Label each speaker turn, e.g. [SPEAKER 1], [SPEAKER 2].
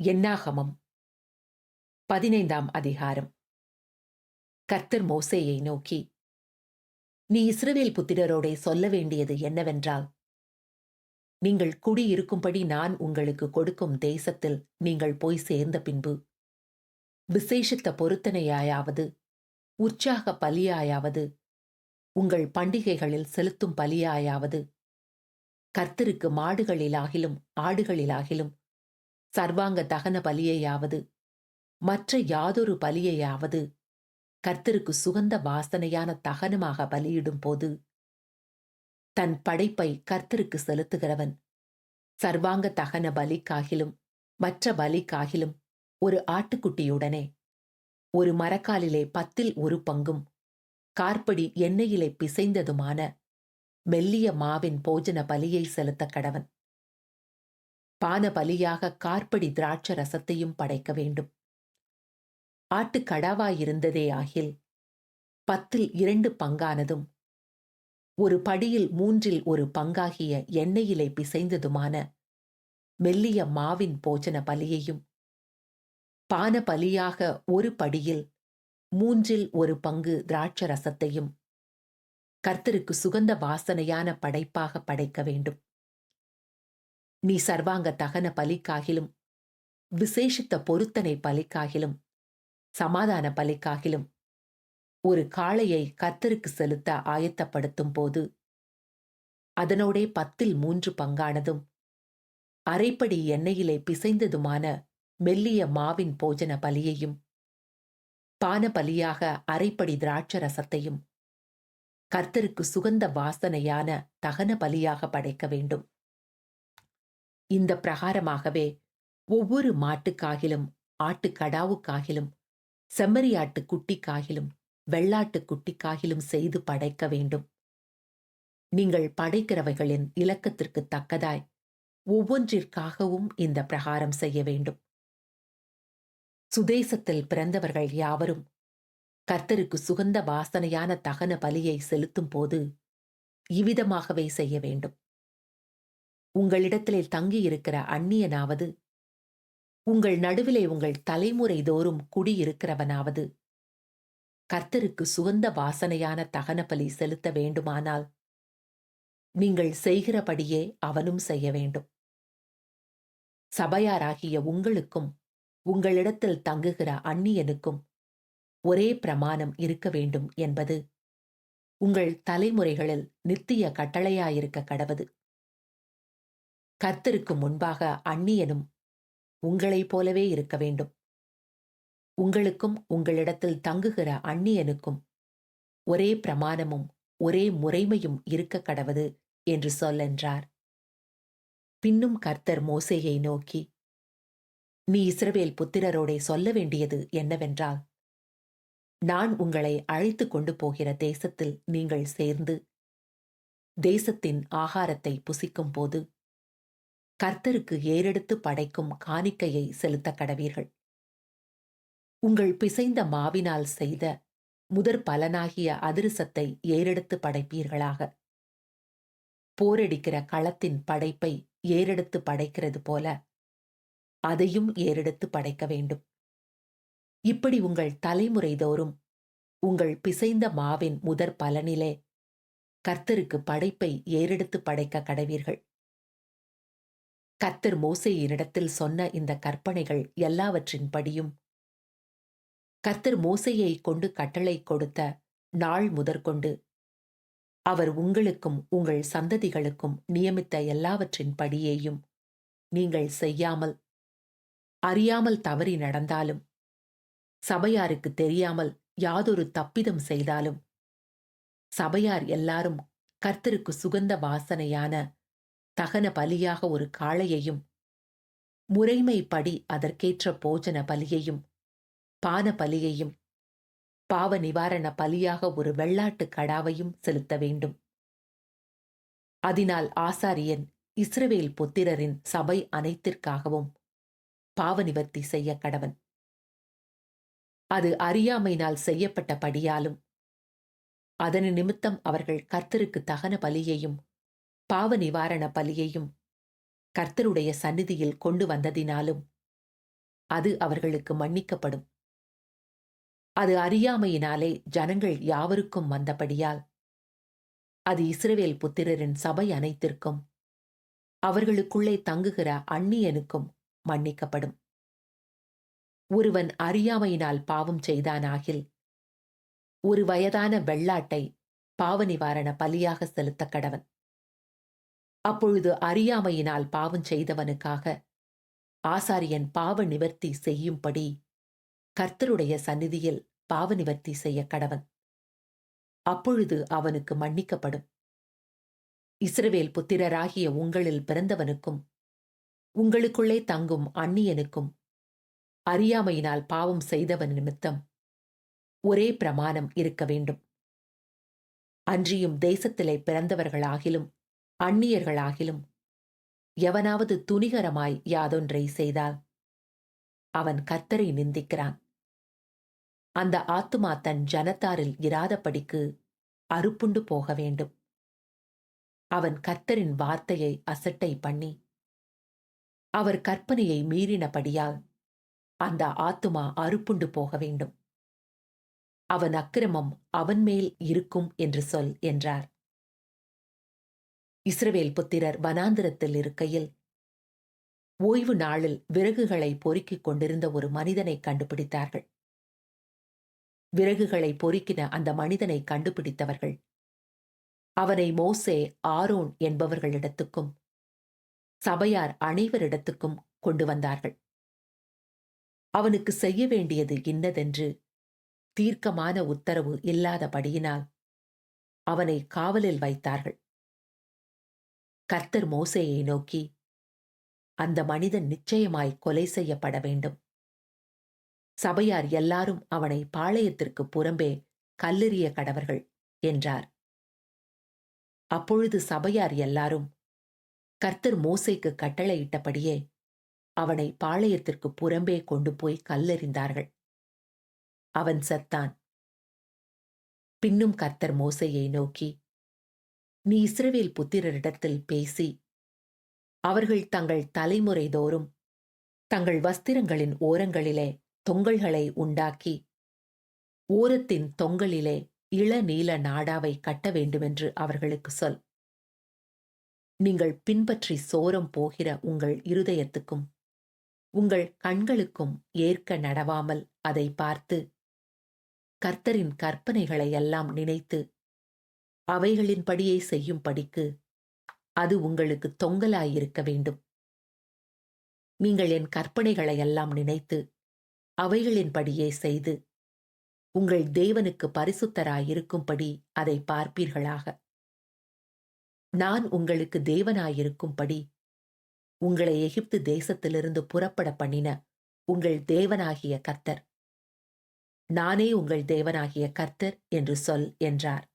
[SPEAKER 1] என்னாகமம்? பதினைந்தாம் அதிகாரம். கர்த்தர் மோசேயை நோக்கி நீ இஸ்ரவேல் புத்திரரோடே சொல்ல வேண்டியது என்னவென்றால் நீங்கள் குடியிருக்கும்படி நான் உங்களுக்கு கொடுக்கும் தேசத்தில் நீங்கள் போய் சேர்ந்த பின்பு விசேஷித்த பொருத்தனையாயாவது உற்சாக பலியாயாவது உங்கள் பண்டிகைகளில் செலுத்தும் பலியாயாவது கர்த்தருக்கு மாடுகளிலாகிலும் ஆடுகளிலாகிலும் சர்வாங்க தகன பலியையாவது மற்ற யாதொரு பலியையாவது கர்த்தருக்கு சுகந்த வாசனையான தகனமாக பலியிடும் போது தன் படைப்பை கர்த்தருக்கு செலுத்துகிறவன் சர்வாங்க தகன பலிக்காகிலும் மற்ற பலிக்காகிலும் ஒரு ஆட்டுக்குட்டியுடனே ஒரு மரக்காலிலே பத்தில் ஒரு பங்கும் கார்படி எண்ணெயிலே பிசைந்ததுமான மெல்லிய மாவின் போஜன பலியை செலுத்த கடவன். பான பலியாக கார்படி திராட்ச ரசத்தையும் படைக்க வேண்டும். ஆட்டு கடாவாயிருந்ததே ஆகில் பத்தில் இரண்டு பங்கானதும் ஒரு படியில் மூன்றில் ஒரு பங்காகிய எண்ணெயிலை பிசைந்ததுமான மெல்லிய மாவின் போஜன பலியையும் பான பலியாக ஒரு படியில் மூன்றில் ஒரு பங்கு திராட்ச ரசத்தையும் கர்த்தருக்கு சுகந்த வாசனையான படைப்பாக படைக்க வேண்டும். நீ சர்வாங்க தகன பலிக்காகிலும் விசேஷித்த பொருத்தனை பலிக்காகிலும் சமாதான பலிக்காகிலும் ஒரு காளையை கர்த்தருக்கு செலுத்த ஆயத்தப்படுத்தும் போது அதனோடே பத்தில் மூன்று பங்கானதும் அரைப்படி எண்ணெயிலே பிசைந்ததுமான மெல்லிய மாவின் போஜன பலியையும் பான பலியாக அரைப்படி திராட்ச ரசத்தையும் கர்த்தருக்கு சுகந்த வாசனையான தகன பலியாக படைக்க வேண்டும். இந்த பிரகாரமாகவே ஒவ்வொரு மாட்டுக்காகிலும் ஆட்டுக்கடாவுக்காகிலும் செம்மறியாட்டு குட்டிக்காகிலும் வெள்ளாட்டு குட்டிக்காகிலும் செய்து படைக்க வேண்டும். நீங்கள் படைக்கிறவைகளின் இலக்கத்திற்கு தக்கதாய் ஒவ்வொன்றிற்காகவும் இந்த பிரகாரம் செய்ய வேண்டும். சுதேசத்தில் பிறந்தவர்கள் யாவரும் கர்த்தருக்கு சுகந்த வாசனையான தகன பலியை செலுத்தும் போது இவ்விதமாகவே செய்ய வேண்டும். உங்களிடத்திலே தங்கியிருக்கிற அந்நியனாவது உங்கள் நடுவிலே உங்கள் தலைமுறை தோறும் குடியிருக்கிறவனாவது கர்த்தருக்கு சுகந்த வாசனையான தகனபலி செலுத்த வேண்டுமானால் நீங்கள் செய்கிறபடியே அவனும் செய்ய வேண்டும். சபையாராகிய உங்களுக்கும் உங்களிடத்தில் தங்குகிற அந்நியனுக்கும் ஒரே பிரமாணம் இருக்க வேண்டும் என்பது உங்கள் தலைமுறைகளில் நித்திய கட்டளையாயிருக்க கடவது. கர்த்தருக்கு முன்பாக அந்நியனும் உங்களைப் போலவே இருக்க வேண்டும். உங்களுக்கும் உங்களிடத்தில் தங்குகிற அந்நியனுக்கும் ஒரே பிரமாணமும் ஒரே முறைமையும் இருக்க கடவது என்று சொல்லென்றார் பின்னும் கர்த்தர் மோசேயை நோக்கி நீ இஸ்ரவேல் புத்திரரோடே சொல்ல வேண்டியது என்னவென்றால் நான் உங்களை அழைத்து கொண்டு போகிற தேசத்தில் நீங்கள் சேர்ந்து தேசத்தின் ஆகாரத்தை புசிக்கும் போது கர்த்தருக்கு ஏறெடுத்து படைக்கும் காணிக்கையை செலுத்த கடவீர்கள். உங்கள் பிசைந்த மாவினால் செய்த முதற் பலனாகிய அதிருசத்தை ஏறெடுத்து படைப்பீர்களாக. போரடிக்கிற களத்தின் படைப்பை ஏறெடுத்து படைக்கிறது போல அதையும் ஏறெடுத்து படைக்க வேண்டும். இப்படி உங்கள் தலைமுறை தோறும் உங்கள் பிசைந்த மாவின் முதற் பலனிலே கர்த்தருக்கு படைப்பை ஏறெடுத்து படைக்க கடவீர்கள். கர்த்தர் மோசேயினிடத்தில் சொன்ன இந்த கற்பனைகள் எல்லாவற்றின் படியும் கர்த்தர் மோசையை கொண்டு கட்டளை கொடுத்த நாள் முதற்கொண்டு. அவர் உங்களுக்கும் உங்கள் சந்ததிகளுக்கும் நியமித்த எல்லாவற்றின் படியேயும் நீங்கள் செய்யாமல் அறியாமல் தவறி நடந்தாலும் சபையாருக்கு தெரியாமல் யாதொரு தப்பிதம் செய்தாலும் சபையார் எல்லாரும் கர்த்தருக்கு சுகந்த வாசனையான தகன பலியாக ஒரு காளையையும் முறைமைப்படி அதற்கேற்ற போஜன பலியையும் பான பலியையும் பாவ நிவாரண பலியாக ஒரு வெள்ளாட்டு கடாவையும் செலுத்த வேண்டும். அதனால் ஆசாரியன் இஸ்ரவேல் புத்திரரின் சபை அனைத்திற்காகவும் பாவ நிவர்த்தி செய்ய கடவன். அது அறியாமையினால் செய்யப்பட்ட படியாலும் அதன் நிமித்தம் அவர்கள் கர்த்தருக்கு தகன பலியையும் பாவ நிவாரண பலியையும் கர்த்தருடைய சந்நிதியில் கொண்டு வந்ததினாலும் அது அவர்களுக்கு மன்னிக்கப்படும். அது அறியாமையினாலே ஜனங்கள் யாவருக்கும் வந்தபடியால் அது இஸ்ரவேல் புத்திரரின் சபை அனைத்திற்கும் அவர்களுக்குள்ளே தங்குகிற அந்நியனுக்கும் மன்னிக்கப்படும். ஒருவன் அறியாமையினால் பாவம் செய்தானாகில் ஒரு வயதான வெள்ளாட்டை பாவ நிவாரண பலியாக செலுத்த கடவன். அப்பொழுது அறியாமையினால் பாவம் செய்தவனுக்காக ஆசாரியன் பாவ நிவர்த்தி செய்யும்படி கர்த்தருடைய சந்நிதியில் பாவ நிவர்த்தி செய்ய கடவன். அப்பொழுது அவனுக்கு மன்னிக்கப்படும். இஸ்ரவேல் புத்திரராகிய உங்களில் பிறந்தவனுக்கும் உங்களுக்குள்ளே தங்கும் அந்நியனுக்கும் அறியாமையினால் பாவம் செய்தவன் நிமித்தம் ஒரே பிரமாணம் இருக்க வேண்டும். அன்றியும் தேசத்திலே பிறந்தவர்களாகிலும் அந்நியர்களாகிலும் எவனாவது துணிகரமாய் யாதொன்றை செய்தால் அவன் கர்த்தரை நிந்திக்கிறான். அந்த ஆத்துமா தன் ஜனத்தாரில் இராதபடிக்கு அறுப்புண்டு போக வேண்டும். அவன் கர்த்தரின் வார்த்தையை அசட்டை பண்ணி அவர் கற்பனையை மீறினபடியால் அந்த ஆத்துமா அறுப்புண்டு போக வேண்டும். அவன் அக்கிரமம் அவன் மேல் இருக்கும் என்று சொல் என்றார். இஸ்ரவேல் புத்திரர் வனாந்திரத்தில் இருக்கையில் ஓய்வு நாளில் விறகுகளை பொறுக்கிக் கொண்டிருந்த ஒரு மனிதனை கண்டுபிடித்தார்கள். விறகுகளை பொறுக்கின அந்த மனிதனை கண்டுபிடித்தவர்கள் அவனை மோசே ஆரோன் என்பவர்களிடத்துக்கும் சபையார் அனைவரிடத்துக்கும் கொண்டு வந்தார்கள். அவனுக்கு செய்ய வேண்டியது இன்னதென்று தீர்க்கமான உத்தரவு இல்லாதபடியினால் அவனை காவலில் வைத்தார்கள். கர்த்தர் மோசையை நோக்கி அந்த மனிதன் நிச்சயமாய் கொலை செய்யப்பட வேண்டும். சபையார் எல்லாரும் அவனை பாளையத்திற்கு புறம்பே கல்லெறிய கடவர்கள் என்றார். அப்பொழுது சபையார் எல்லாரும் கர்த்தர் மோசைக்கு கட்டளையிட்டபடியே அவனை பாளையத்திற்கு புறம்பே கொண்டு போய் கல்லெறிந்தார்கள். அவன் செத்தான். பின்னும் கர்த்தர் மோசையை நோக்கி நீ இஸ்ரவேல் புத்திரரிடத்தில் பேசி அவர்கள் தங்கள் தலைமுறை தோறும் தங்கள் வஸ்திரங்களின் ஓரங்களிலே தொங்கல்களை உண்டாக்கி ஓரத்தின் தொங்கலிலே இளநீல நாடாவை கட்ட வேண்டுமென்று அவர்களுக்கு சொல். நீங்கள் பின்பற்றி சோரம் போகிற உங்கள் இருதயத்துக்கும் உங்கள் கண்களுக்கும் ஏற்க நடவாமல் அதை பார்த்து கர்த்தரின் கற்பனைகளை எல்லாம் நினைத்து அவைகளின்படியே செய்யும்படிக்கு அது உங்களுக்கு தொங்கலாயிருக்க வேண்டும். நீங்கள் என் கற்பனைகளை எல்லாம் நினைத்து அவைகளின்படியே செய்து உங்கள் தேவனுக்கு பரிசுத்தராயிருக்கும்படி அதை பார்ப்பீர்களாக. நான் உங்களுக்கு தேவனாயிருக்கும்படி உங்களை எகிப்து தேசத்திலிருந்து புறப்பட பண்ணின உங்கள் தேவனாகிய கர்த்தர். நானே உங்கள் தேவனாகிய கர்த்தர் என்று சொல் என்றார்.